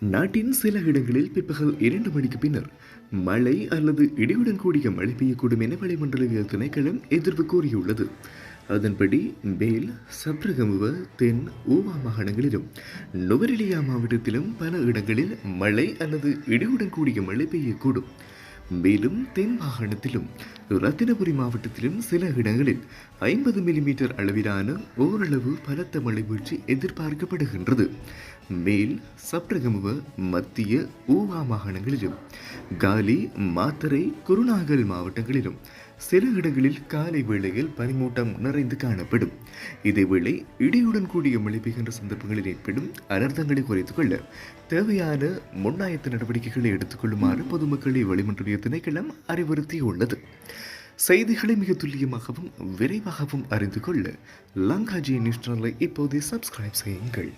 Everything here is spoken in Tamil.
நாட்டின் சில இடங்களில் பிற்பகல் இரண்டு மணிக்கு பின்னர் மழை அல்லது இடியுடன் கூடிய மழை பெய்யக்கூடும் என வளிமண்டலவியல் திணைக்களம் எதிர்ப்பு கூறியுள்ளது. அதன்படி மேல் சப்ரகமுவ தென் ஊவா மாகாணங்களிலும் நுவரெலியா மாவட்டத்திலும் பல இடங்களில் மழை அல்லது இடியுடன் கூடிய மழை பெய்யக்கூடும். மேலும் தென் மாகாணத்திலும் ரத்தினபுரி மாவட்டத்திலும் சில இடங்களில் ஐம்பது மில்லிமீட்டர் அளவிலான ஓரளவு பலத்த மழை வீழ்ச்சி எதிர்பார்க்கப்படுகின்றது. மேல் சப்ரகமுவ மத்திய ஊவா மாகாணங்களிலும் காலி மாத்தரை குருநாகல் மாவட்டங்களிலும் சில இடங்களில் காலை வேளையில் பனிமூட்டம் நிறைந்து காணப்படும். இதேவேளை இடியுடன் கூடிய மழை பெய்கின்ற சந்தர்ப்பங்களில் ஏற்படும் அனர்த்தங்களை குறைத்துக் கொள்ள தேவையான முன்னாயத்த நடவடிக்கைகளை எடுத்துக்கொள்ளுமாறு பொதுமக்களை வளிமண்டலிய திணைக்களம் அறிவுறுத்தியுள்ளது. செய்திகளை மிக துல்லியமாகவும் விரைவாகவும் அறிந்து கொள்ள லங்காஜி நியூஸ் சேனலை இப்போதே சப்ஸ்கிரைப் செய்யுங்கள்.